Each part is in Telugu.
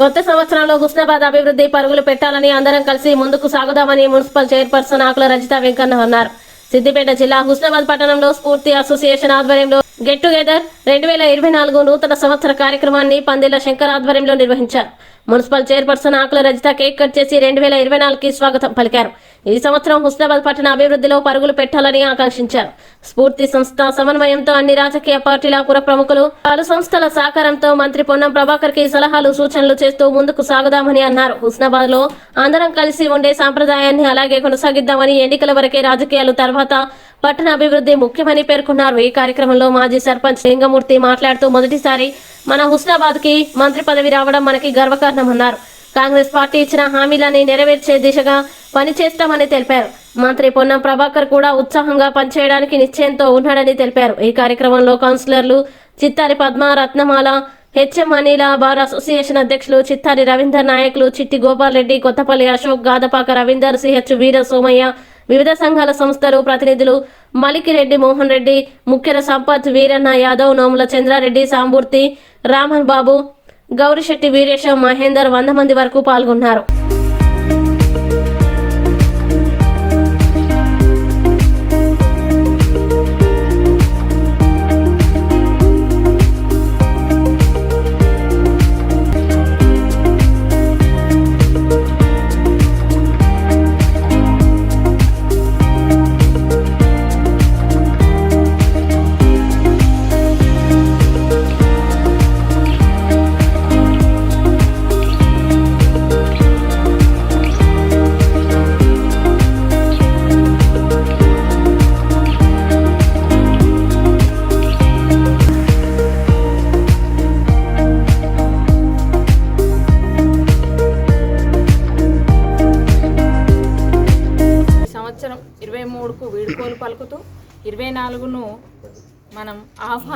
కొత్త సంవత్సరంలో హుస్నాబాద్ అభివృద్ధి పరుగులు పెట్టాలని అందరం కలిసి ముందుకు సాగుదామని మున్సిపల్ చైర్పర్సన్ ఆకుల రజిత వెంకన్న అన్నారు. సిద్దిపేట జిల్లా హుస్నాబాద్ పట్టణంలో స్ఫూర్తి అసోసియేషన్ ఆధ్వర్యంలో గెట్ టుగెదర్ రెండు వేల ఇరవై నాలుగు నూతన సంవత్సర కార్యక్రమాన్ని పందిల శంకర్ ఆధ్వర్యంలో నిర్వహించారు. Municipal chairperson Akula Rajitha cake cut చేసి రెండు వేల ఇరవై నాలుగుకి స్వాగతం పలికారు. ఈ సంవత్సరం హుస్నాబాద్ పట్టణ అభివృద్ధిలో పరుగులు పెట్టాలని ఆకాంక్షించారు. స్ఫూర్తి సంస్థ సమన్వయంతో అన్ని రాజకీయ పార్టీల పుర ప్రముఖులు పలు సంస్థల సహకారంతో మంత్రి పొన్నం ప్రభాకర్కి సలహాలు సూచనలు చేస్తూ ముందుకు సాగుదామని అన్నారు. హుస్నాబాద్లో అందరం కలిసి ఉండే సాంప్రదాయాన్ని అలాగే కొనసాగిద్దామని ఎన్నికల వరకే రాజకీయాలు తర్వాత పట్టణ అభివృద్ధి ముఖ్యమని పేర్కొన్నారు. ఈ కార్యక్రమంలో మాజీ సర్పంచ్ లింగమూర్తి మాట్లాడుతూ మొదటిసారి మన హుస్నాబాద్కి మంత్రి పదవి రావడం మనకి గర్వకారణమన్నారు. కాంగ్రెస్ పార్టీ ఇచ్చిన హామీలని నెరవేర్చే దిశగా పనిచేస్తామని తెలిపారు. మంత్రి పొన్నం ప్రభాకర్ కూడా ఉత్సాహంగా పనిచేయడానికి నిశ్చయంతో ఉన్నాడని తెలిపారు. ఈ కార్యక్రమంలో కౌన్సిలర్లు Chittari Padma Ratnamala HM Anila bar association అధ్యక్షులు చిత్తారి రవీందర్ నాయకులు చిట్టి గోపాల్ రెడ్డి కొత్తపల్లి అశోక్ గాదపాక రవీందర్ సిహెచ్ వీర సోమయ్య వివిధ సంఘాల సంస్థలు ప్రతినిధులు మలికిరెడ్డి మోహన్ రెడ్డి ముఖ్యర సంపత్ వీరన్న యాదవ్ నోముల చంద్రారెడ్డి సాంబూర్తి రామన్ బాబు గౌరిశెట్టి వీరేశం మహేందర్ వంద మంది వరకు పాల్గొన్నారు.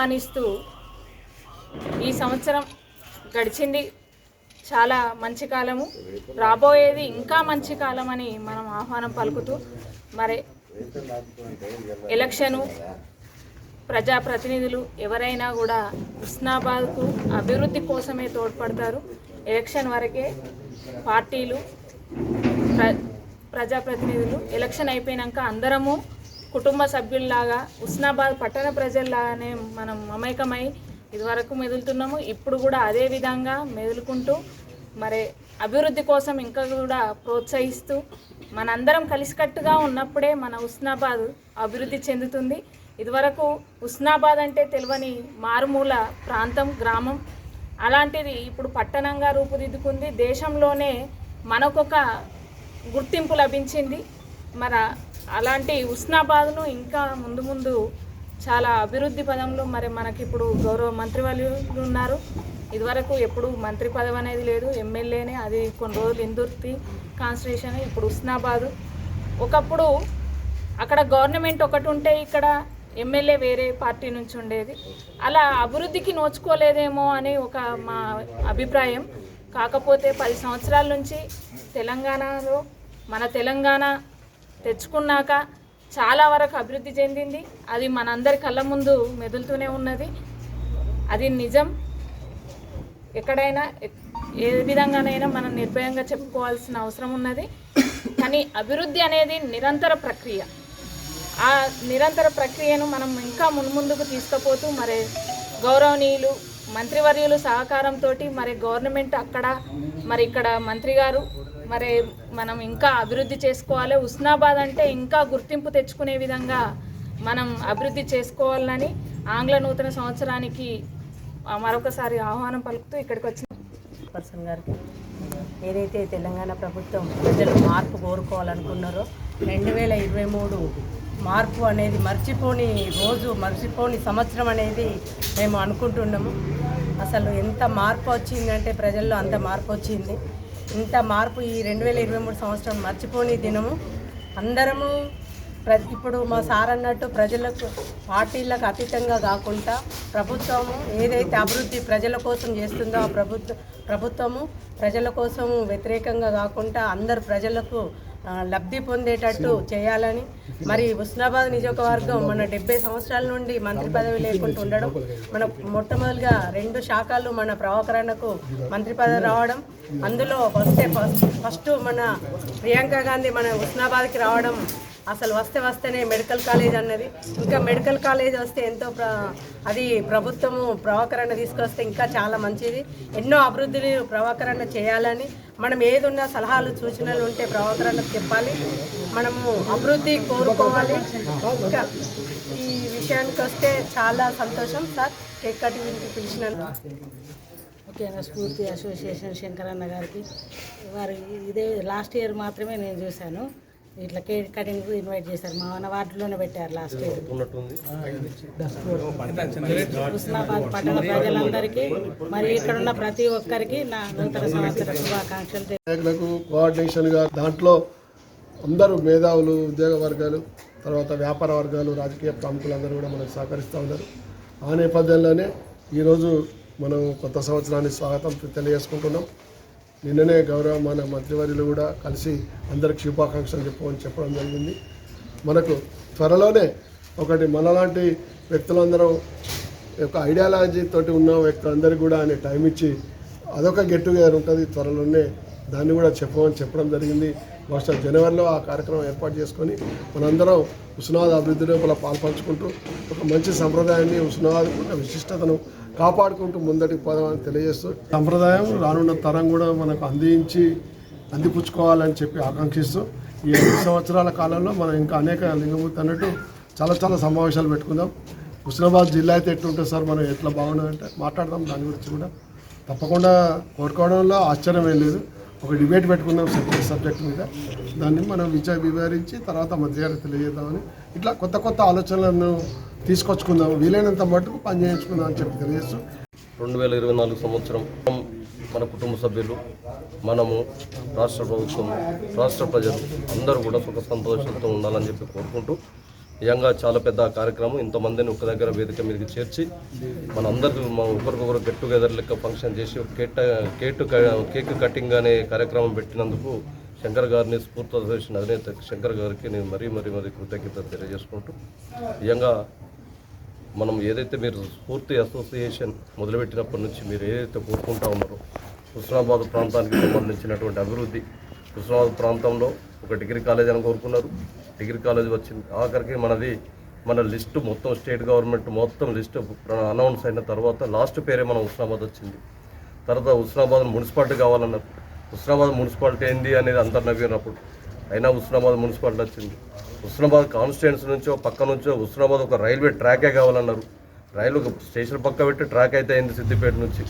ఆహ్వానిస్తూ ఈ సంవత్సరం గడిచింది చాలా మంచి కాలము. రాబోయేది ఇంకా మంచి కాలం అని మనం ఆహ్వానం పలుకుతూ మరి ఎలక్షను ప్రజాప్రతినిధులు ఎవరైనా కూడా హుస్నాబాద్కు అభివృద్ధి కోసమే తోడ్పడతారు. ఎలక్షన్ వరకే పార్టీలు ప్ర ప్రజాప్రతినిధులు ఎలక్షన్ అయిపోయినాక అందరము కుటుంబ సభ్యుల్లాగా ఉస్నాబాద్ పట్టణ ప్రజల్లాగానే మనం మమేకమై ఇదివరకు మెదులుతున్నాము. ఇప్పుడు కూడా అదే విధంగా మెదులుకుంటూ మరి అభివృద్ధి కోసం ఇంకా కూడా ప్రోత్సహిస్తూ మనందరం కలిసికట్టుగా ఉన్నప్పుడే మన ఉస్నాబాద్ అభివృద్ధి చెందుతుంది. ఇదివరకు ఉస్నాబాద్ అంటే తెలియని మారుమూల ప్రాంతం గ్రామం అలాంటిది ఇప్పుడు పట్టణంగా రూపుదిద్దుకుంది. దేశంలోనే మనకొక గుర్తింపు లభించింది. మరి అలాంటి ఉస్నాబాద్ను ఇంకా ముందు ముందు చాలా అభివృద్ధి పదంలో మరి మనకి ఇప్పుడు గౌరవ మంత్రి వాళ్ళు ఉన్నారు. ఇదివరకు ఎప్పుడు మంత్రి పదవి అనేది లేదు. ఎమ్మెల్యేనే అది కొన్ని రోజులు ఇందుర్తి కాన్స్టిట్యూషన్ ఇప్పుడు ఉస్నాబాదు. ఒకప్పుడు అక్కడ గవర్నమెంట్ ఒకటి ఉంటే ఇక్కడ ఎమ్మెల్యే వేరే పార్టీ నుంచి ఉండేది. అలా అభివృద్ధికి నోచుకోలేదేమో అని ఒక మా అభిప్రాయం. కాకపోతే పది సంవత్సరాల నుంచి తెలంగాణలో మన తెలంగాణ తెచ్చుకున్నాక చాలా వరకు అభివృద్ధి చెందింది. అది మనందరి కళ్ళ ముందు మెదులుతూనే ఉన్నది. అది నిజం. ఎక్కడైనా ఏ విధంగానైనా మనం నిర్భయంగా చెప్పుకోవాల్సిన అవసరం ఉన్నది. కానీ అభివృద్ధి అనేది నిరంతర ప్రక్రియ. ఆ నిరంతర ప్రక్రియను మనం ఇంకా మున్ముందుకు తీసుకుపోతూ మరి గౌరవనీయులు మంత్రివర్యులు సహకారంతో మరి గవర్నమెంట్ అక్కడ మరి ఇక్కడ మంత్రి గారు మరి మనం ఇంకా అభివృద్ధి చేసుకోవాలి. ఉస్నాబాద్ అంటే ఇంకా గుర్తింపు తెచ్చుకునే విధంగా మనం అభివృద్ధి చేసుకోవాలని ఆంగ్ల నూతన సంవత్సరానికి మరొకసారి ఆహ్వానం పలుకుతూ ఇక్కడికి వచ్చిన పర్సన్ గారికి. ఏదైతే తెలంగాణ ప్రభుత్వం ప్రజలు మార్పు కోరుకోవాలనుకున్నారో రెండు వేల ఇరవై మూడు మార్పు అనేది మర్చిపోని రోజు మర్చిపోని సంవత్సరం అనేది మేము అనుకుంటున్నాము. అసలు ఎంత మార్పు వచ్చిందంటే ప్రజల్లో అంత మార్పు వచ్చింది. ఇంత మార్పు ఈ రెండు వేల ఇరవై మూడు సంవత్సరం మర్చిపోని దినము. అందరము ప్ర ఇప్పుడు మా సార్ అన్నట్టు ప్రజలకు పార్టీలకు అతీతంగా కాకుండా ప్రభుత్వము ఏదైతే అభివృద్ధి ప్రజల కోసం చేస్తుందో ఆ ప్రభుత్వ ప్రభుత్వము ప్రజల కోసం వ్యతిరేకంగా కాకుండా అందరు ప్రజలకు లబ్ధి పొందేటట్టు చేయాలని. మరి హుస్నాబాద్ నియోజకవర్గం మన డెబ్బై సంవత్సరాల నుండి మంత్రి పదవి లేకుండా ఉండడం మన మొట్టమొదటిగా రెండు శాఖలు మన ప్రభాకరణకు మంత్రి పదవి రావడం అందులో వస్తే ఫస్ట్ ఫస్ట్ మన ప్రియాంక గాంధీ మన హుస్నాబాద్కి రావడం అసలు వస్తే వస్తేనే మెడికల్ కాలేజ్ అన్నది. ఇంకా మెడికల్ కాలేజ్ వస్తే ఎంతో ప్ర అది ప్రభుత్వము ప్రభాకరణ తీసుకొస్తే ఇంకా చాలా మంచిది. ఎన్నో అభివృద్ధులు ప్రభాకరణ చేయాలని మనం ఏది ఉన్నా సలహాలు సూచనలు ఉంటే ప్రవర్తన చెప్పాలి. మనము అభివృద్ధి కోరుకోవాలి. ఇంకా ఈ విషయానికి వస్తే చాలా సంతోషం. సార్ కేక్ కటింగ్కి పిలిచినందుకు. ముఖ్యంగా స్ఫూర్తి అసోసియేషన్ శంకరన్న గారికి. వారు ఇదే లాస్ట్ ఇయర్ మాత్రమే నేను చూశాను. ఇట్లా కేక్ కటింగ్ ఇన్వైట్ చేశారు. మా మన వార్డులోనే పెట్టారు లాస్ట్ ఇయర్ హుస్నాబాద్ పట్టణ ప్రజలందరికీ మరి ఇక్కడ ఉన్న ప్రతి ఒక్కరికి నా నూతన సంవత్సర శుభాకాంక్షలు కోఆర్డినేషన్గా దాంట్లో అందరూ మేధావులు ఉద్యోగ వర్గాలు తర్వాత వ్యాపార వర్గాలు రాజకీయ ప్రముఖులందరూ కూడా మనకు సహకరిస్తూ ఉన్నారు. ఆ నేపథ్యంలోనే ఈరోజు మనం కొత్త సంవత్సరాన్ని స్వాగతం తెలియజేసుకుంటున్నాం. నిన్ననే గౌరవ మన మంత్రివర్యులు కూడా కలిసి అందరికి శుభాకాంక్షలు చెప్పమని చెప్పడం జరిగింది. మనకు త్వరలోనే ఒకటి మనలాంటి వ్యక్తులందరం ఒక ఐడియాలజీ తోటి ఉన్న వ్యక్తులందరికీ కూడా ఆయన టైం ఇచ్చి అదొక గెట్ టుగెదర్ ఉంటుంది. త్వరలోనే దాన్ని కూడా చెప్పమని చెప్పడం జరిగింది. బహుశా జనవరిలో ఆ కార్యక్రమం ఏర్పాటు చేసుకొని మనందరం ఉస్నాద్ అభివృద్ధి లోపల పాల్పంచుకుంటూ ఒక మంచి సంప్రదాయాన్ని ఉస్నాద్ ఉన్న విశిష్టతను కాపాడుకుంటూ ముందటికి పోదామని తెలియజేస్తూ సంప్రదాయం రానున్న తరం కూడా మనకు అందించి అందిపుచ్చుకోవాలని చెప్పి ఆకాంక్షిస్తూ ఈ ఐదు సంవత్సరాల కాలంలో మనం ఇంకా అనేక లింగమూర్తి అన్నట్టు చాలా చాలా సమావేశాలు పెట్టుకుందాం. హుస్నాబాద్ జిల్లా అయితే ఎట్లుంటుంది సార్? మనం ఎట్లా బాగున్నదంటే మాట్లాడదాం దాని గురించి కూడా తప్పకుండా కోరుకోవడంలో ఆశ్చర్యం ఏం లేదు. ఒక డిబేట్ పెట్టుకుందాం సబ్జెక్ట్ సబ్జెక్ట్ మీద. దాన్ని మనం విచార వివరించి తర్వాత మంత్రి తెలియజేద్దామని. ఇట్లా కొత్త కొత్త ఆలోచనలను తీసుకొచ్చుకుందాం. వీలైనంత మటుకు పని చేయించుకుందాం అని చెప్పి తెలియజేస్తూ. రెండు వేల ఇరవై నాలుగు సంవత్సరం మన కుటుంబ సభ్యులు మనము రాష్ట్ర ప్రభుత్వం రాష్ట్ర ప్రజలు అందరూ కూడా సుఖ సంతోషంతో ఉండాలని చెప్పి కోరుకుంటూ నిజంగా చాలా పెద్ద కార్యక్రమం. ఇంతమందిని ఒక దగ్గర వేదిక మీదకి చేర్చి మనందరికీ మన ఒకరికొకరు గెట్ టుగెదర్ లెక్క ఫంక్షన్ చేసి ఒక కేట్ కేక్ కేక్ కటింగ్ అనే కార్యక్రమం పెట్టినందుకు శంకర్ గారిని స్ఫూర్తి చేసిన అధినేత శంకర్ గారికి నేను మరీ మరీ మరీ కృతజ్ఞత తెలియజేసుకుంటూ నిజంగా మనం ఏదైతే మీరు స్ఫూర్తి అసోసియేషన్ మొదలుపెట్టినప్పటి నుంచి మీరు ఏదైతే కోరుకుంటా ఉన్నారో హుస్నాబాద్ ప్రాంతానికి సంబంధించినటువంటి అభివృద్ధి హుస్నాబాద్ ప్రాంతంలో ఒక డిగ్రీ కాలేజ్ అని కోరుకున్నారు. డిగ్రీ కాలేజ్ వచ్చింది ఆఖరికి మనది మన లిస్టు మొత్తం స్టేట్ గవర్నమెంట్ మొత్తం లిస్టు అనౌన్స్ అయిన తర్వాత లాస్ట్ పేరే మనం హుస్నాబాద్ వచ్చింది. తర్వాత హుస్నాబాద్ మున్సిపాలిటీ కావాలన్నారు హుస్నాబాద్ మున్సిపాలిటీ ఏంది అనేది అందరు నవ్వినప్పుడు. అయినా హుస్నాబాద్ మున్సిపాలిటీ వచ్చింది. హుస్నాబాద్ కాన్స్టిట్యున్సీ నుంచో పక్క నుంచో హుస్నాబాద్ ఒక రైల్వే ట్రాకే కావాలన్నారు. రైలు ఒక స్టేషన్ పక్క పెట్టి ట్రాక్ అయితే అయింది సిద్దిపేట నుంచి.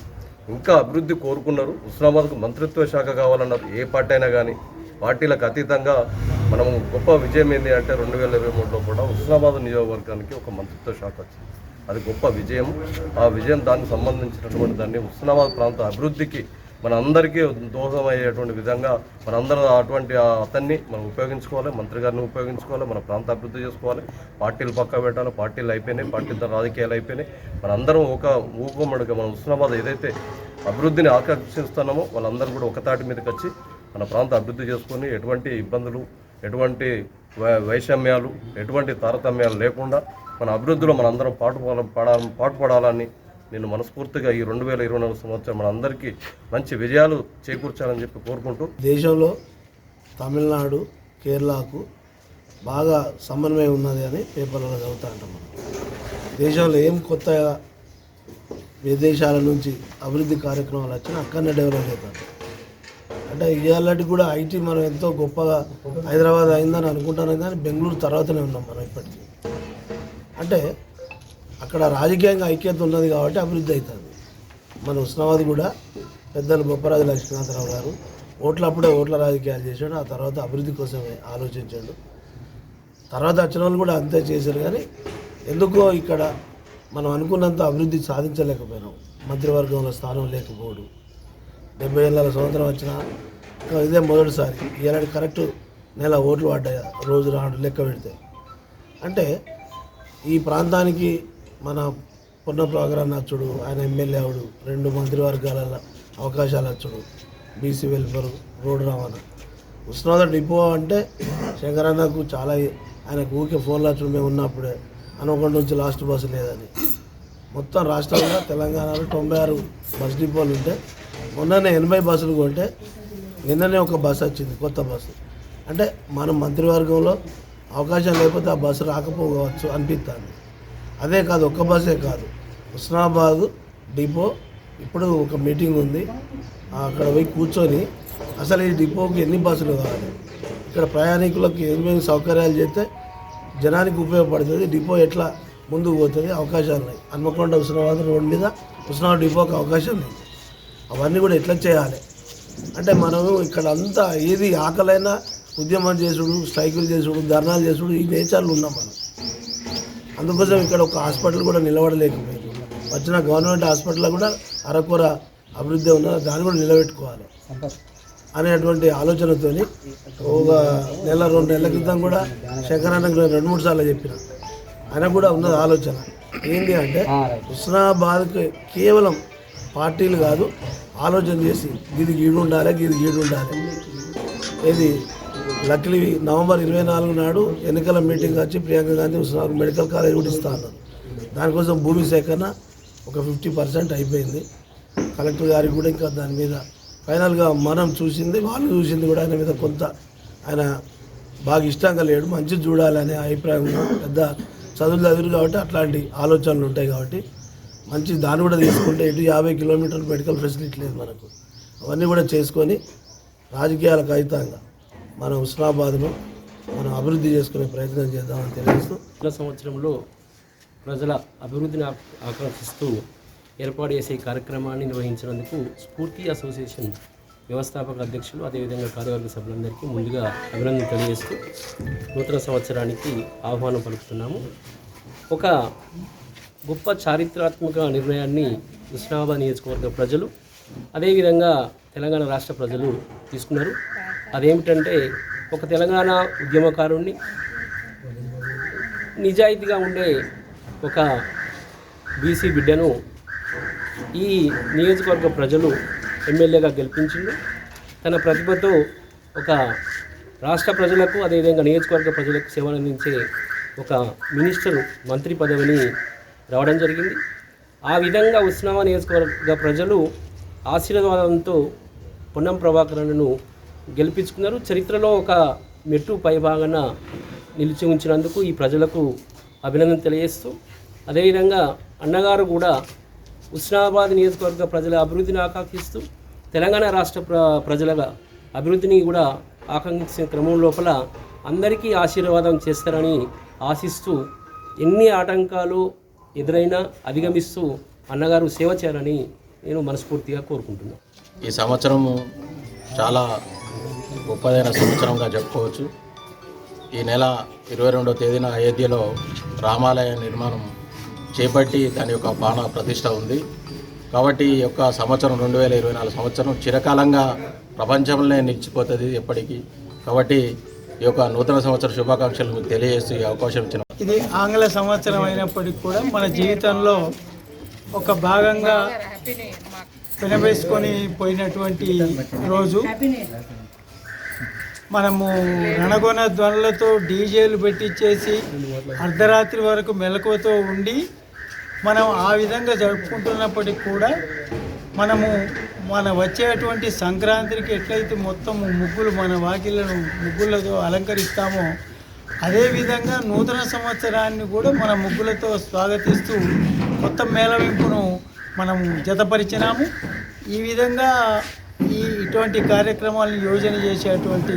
ఇంకా అభివృద్ధి కోరుకున్నారు. హుస్నాబాద్కు మంత్రిత్వ శాఖ కావాలన్నారు. ఏ పార్టీ అయినా కానీ పార్టీలకు అతీతంగా మనం గొప్ప విజయం ఏంటి అంటే రెండు వేల ఇరవై మూడులో కూడా హుస్నాబాద్ నియోజకవర్గానికి ఒక మంత్రిత్వ శాఖ వచ్చింది. అది గొప్ప విజయం ఆ విజయం దానికి సంబంధించినటువంటి దాన్ని హుస్నాబాద్ ప్రాంత అభివృద్ధికి మన అందరికీ దోహదమయ్యేటువంటి విధంగా మనందరం అటువంటి అతన్ని మనం ఉపయోగించుకోవాలి మంత్రి గారిని ఉపయోగించుకోవాలి మన ప్రాంత అభివృద్ధి చేసుకోవాలి. పార్టీలు పక్క పెట్టాలి పార్టీలు అయిపోయినాయి పార్టీలతో రాజకీయాలు అయిపోయినాయి. మనందరం ఒక ఊకమ్మడిగా మన హుస్నాబాద్ ఏదైతే అభివృద్ధిని ఆకర్షిస్తున్నామో వాళ్ళందరూ కూడా ఒక తాటి మీదకి వచ్చి మన ప్రాంత అభివృద్ధి చేసుకొని ఎటువంటి ఇబ్బందులు ఎటువంటి వై- వైషమ్యాలు ఎటువంటి తారతమ్యాలు లేకుండా మన అభివృద్ధిలో మనందరం పాటు పాటుపడాలని నేను మనస్ఫూర్తిగా ఈ రెండు వేల ఇరవై నాలుగు సంవత్సరం మనందరికీ మంచి విజయాలు చేకూర్చాలని చెప్పి కోరుకుంటూ దేశంలో తమిళనాడు కేరళకు బాగా సమన్వయం ఉన్నది అని పేపర్లలో చదువుతా ఉంటాం మనం. దేశంలో ఏం కొత్తగా విదేశాల నుంచి అభివృద్ధి కార్యక్రమాలు వచ్చినా అక్కడనే డెవలప్ అవుతారు అంటే ఇవాళటి కూడా ఐటీ మనం ఎంతో గొప్పగా హైదరాబాద్ అయిందని అనుకుంటాను. కానీ బెంగళూరు తర్వాతనే ఉన్నాం మనం ఇప్పటికీ. అంటే అక్కడ రాజకీయంగా ఐక్యత ఉన్నది కాబట్టి అభివృద్ధి అవుతుంది. మన ఉస్నాబాద్ కూడా పెద్దలు బొప్పరాజు లక్ష్మీనాథరావు గారు ఓట్ల అప్పుడే ఓట్ల రాజకీయాలు చేశాడు. ఆ తర్వాత అభివృద్ధి కోసమే ఆలోచించాడు. తర్వాత వచ్చిన వాళ్ళు కూడా అంతే చేశారు. కానీ ఎందుకో ఇక్కడ మనం అనుకున్నంత అభివృద్ధి సాధించలేకపోయినాం. మంత్రివర్గంలో స్థానం లేకపోవడం. డెబ్బై ఏళ్ళ సంవత్సరం వచ్చిన ఇదే మొదటిసారి. ఇలాంటి కరెక్ట్ నెల ఓట్లు పడ్డాయి. రోజు రాడు లెక్క పెడితే. అంటే ఈ ప్రాంతానికి మన పొన్న ప్రోగ్రాం నచ్చుడు ఆయన ఎమ్మెల్యే అవడు రెండు మంత్రివర్గాల అవకాశాలు వచ్చుడు బీసీ వెల్ఫేర్ రోడ్డు రవాణా. ఉష్ణోదర డిపో అంటే శంకరన్నకు చాలా ఆయనకు ఊరికే ఫోన్లు వచ్చి మేము ఉన్నప్పుడే. హనుమకొండ నుంచి లాస్ట్ బస్సు లేదని. మొత్తం రాష్ట్రంలో తెలంగాణలో తొంభై ఆరు బస్ డిపోలు ఉంటే మొన్ననే ఎనభై బస్సులు కొంటే నిన్ననే ఒక బస్సు వచ్చింది కొత్త బస్సు. అంటే మనం మంత్రివర్గంలో అవకాశం లేకపోతే ఆ బస్సు రాకపోవచ్చు అనిపిస్తుంది అదే కాదు ఒక్క బస్సే కాదు. హుస్నాబాద్ డిపో ఇప్పుడు ఒక మీటింగ్ ఉంది. అక్కడ పోయి కూర్చొని అసలు ఈ డిపోకి ఎన్ని బస్సులు కావాలి? ఇక్కడ ప్రయాణికులకు ఏమేమి సౌకర్యాలు చేస్తే జనానికి ఉపయోగపడుతుంది? డిపో ఎట్లా ముందుకు పోతుంది? అవకాశాలు ఉన్నాయి. హన్మకొండ హుస్నాబాద్ రోడ్ మీద హుస్నాబాద్ డిపోకి అవకాశం లేదు. అవన్నీ కూడా ఎట్లా చేయాలి? అంటే మనము ఇక్కడ అంతా ఏది ఆకలైనా ఉద్యమం చేసుడు స్ట్రైకులు చేసుడు ధర్నాలు చేసుడు ఈ నేచర్లు ఉన్నాం మనం. అందుకోసం ఇక్కడ ఒక హాస్పిటల్ కూడా నిలబడలేకపోయింది వచ్చిన గవర్నమెంట్ హాస్పిటల్ కూడా అరకొర అభివృద్ధి ఉన్న దాన్ని కూడా నిలబెట్టుకోవాలి అనేటువంటి ఆలోచనతోని ఒక నెల రెండు నెలల క్రితం కూడా శంకరాన్నకు నేను రెండు మూడు సార్లు చెప్పిన. ఆయన కూడా ఉన్నది ఆలోచన ఏంటి అంటే హుస్నాబాద్కి కేవలం పార్టీలు కాదు ఆలోచన చేసి దీనికి ఈడు ఉండాలి దీనికి గీడు ఉండాలి. ఇది లక్లీ నవంబర్ ఇరవై నాలుగు నాడు ఎన్నికల మీటింగ్ వచ్చి ప్రియాంక గాంధీ మెడికల్ కాలేజ్ కూడా ఇస్తా అన్నారు. దానికోసం భూమి సేకరణ ఒక ఫిఫ్టీ పర్సెంట్ అయిపోయింది. కలెక్టర్ గారికి కూడా ఇంకా దాని మీద ఫైనల్గా మనం చూసింది వాళ్ళు చూసింది కూడా ఆయన మీద కొంత ఆయన బాగా ఇష్టంగా లేడు మంచి చూడాలనే అభిప్రాయం పెద్ద చదువులు చదువులు కాబట్టి అట్లాంటి ఆలోచనలు ఉంటాయి కాబట్టి మంచి దాన్ని కూడా తీసుకుంటే ఇటు యాభై కిలోమీటర్లు మెడికల్ ఫెసిలిటీ లేదు మనకు. అవన్నీ కూడా చేసుకొని రాజకీయాలకు అతీతంగా మన హుస్నాబాద్ను మనం అభివృద్ధి చేసుకునే ప్రయత్నం చేద్దామని తెలియజేస్తూ గత సంవత్సరంలో ప్రజల అభివృద్ధిని ఆకర్షిస్తూ ఏర్పాటు చేసే కార్యక్రమాన్ని నిర్వహించినందుకు స్ఫూర్తి అసోసియేషన్ వ్యవస్థాపక అధ్యక్షులు అదేవిధంగా కార్యవర్గ సభ్యులందరికీ ముందుగా అభినందన తెలియజేస్తూ నూతన సంవత్సరానికి ఆహ్వానం పలుకుతున్నాము. ఒక గొప్ప చారిత్రాత్మక నిర్ణయాన్ని హుస్నాబాద్ నియోజకవర్గ ప్రజలు అదేవిధంగా తెలంగాణ రాష్ట్ర ప్రజలు తీసుకున్నారు. అదేమిటంటే ఒక తెలంగాణ ఉద్యమకారుణ్ణి నిజాయితీగా ఉండే ఒక బీసీ బిడ్డను ఈ నియోజకవర్గ ప్రజలు ఎమ్మెల్యేగా గెలిపించింది తన ప్రతిభతో ఒక రాష్ట్ర ప్రజలకు అదేవిధంగా నియోజకవర్గ ప్రజలకు సేవలు అందించే ఒక మినిస్టర్ మంత్రి పదవిని రావడం జరిగింది. ఆ విధంగా ఉస్నామా నియోజకవర్గ ప్రజలు ఆశీర్వాదంతో పొన్నం ప్రభాకరన్ను గెలిపించుకున్నారు. చరిత్రలో ఒక మెట్టు పైభాగాన నిలిచి ఉంచినందుకు ఈ ప్రజలకు అభినందన తెలియజేస్తూ అదేవిధంగా అన్నగారు కూడా ఉస్నాబాద్ నియోజకవర్గ ప్రజల అభివృద్ధిని ఆకాంక్షిస్తూ తెలంగాణ రాష్ట్ర ప్ర ప్రజల అభివృద్ధిని కూడా ఆకాంక్షించిన క్రమం లోపల అందరికీ ఆశీర్వాదం చేస్తారని ఆశిస్తూ ఎన్ని ఆటంకాలు ఎదురైనా అధిగమిస్తూ అన్నగారు సేవ చేయాలని నేను మనస్ఫూర్తిగా కోరుకుంటున్నాను ఈ సంవత్సరము చాలా గొప్పదైన సంవత్సరంగా చెప్పుకోవచ్చు. ఈ నెల ఇరవై రెండవ తేదీన అయోధ్యలో రామాలయ నిర్మాణం చేపట్టి దాని యొక్క బాణ ప్రతిష్ట ఉంది. కాబట్టి ఈ యొక్క సంవత్సరం రెండు వేల ఇరవై నాలుగు సంవత్సరం చిరకాలంగా ప్రపంచంలోనే నిలిచిపోతుంది ఎప్పటికీ. కాబట్టి ఈ యొక్క నూతన సంవత్సర శుభాకాంక్షలు మీకు తెలియజేస్తూ ఈ అవకాశం ఇచ్చిన ఇది ఆంగ్ల సంవత్సరం అయినప్పటికీ కూడా మన జీవితంలో ఒక భాగంగా వినవేసుకొని పోయినటువంటి రోజు. మనము రణగొన ధ్వనులతో డీజేలు పెట్టించేసి అర్ధరాత్రి వరకు మెలకువతో ఉండి మనం ఆ విధంగా జరుపుకుంటున్నప్పటికి కూడా మనము మన వచ్చేటువంటి సంక్రాంతికి ఎట్లయితే మొత్తం ముగ్గులు మన వాకిళ్ళను ముగ్గులతో అలంకరిస్తామో అదేవిధంగా నూతన సంవత్సరాన్ని కూడా మన ముగ్గులతో స్వాగతిస్తూ కొత్త మేళవింపును మనం జతపరిచినాము. ఈ విధంగా ఈ ఇటువంటి కార్యక్రమాలను యోజన చేసేటువంటి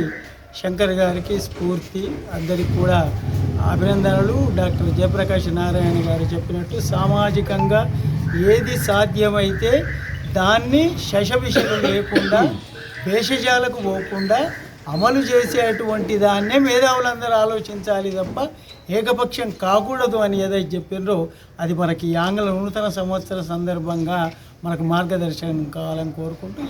శంకర్ గారికి స్ఫూర్తి అందరికి కూడా అభినందనలు. డాక్టర్ జయప్రకాష్ నారాయణ గారు చెప్పినట్టు సామాజికంగా ఏది సాధ్యమైతే దాన్ని శశవిషలు లేకుండా భేషజాలకు పోకుండా అమలు చేసేటువంటి దాన్నే మేధావులందరూ ఆలోచించాలి తప్ప ఏకపక్షం కాకూడదు అని ఏదైతే చెప్పినరో అది మనకి ఆంగ్ల నూతన సంవత్సర సందర్భంగా మనకు మార్గదర్శనం కావాలని కోరుకుంటూ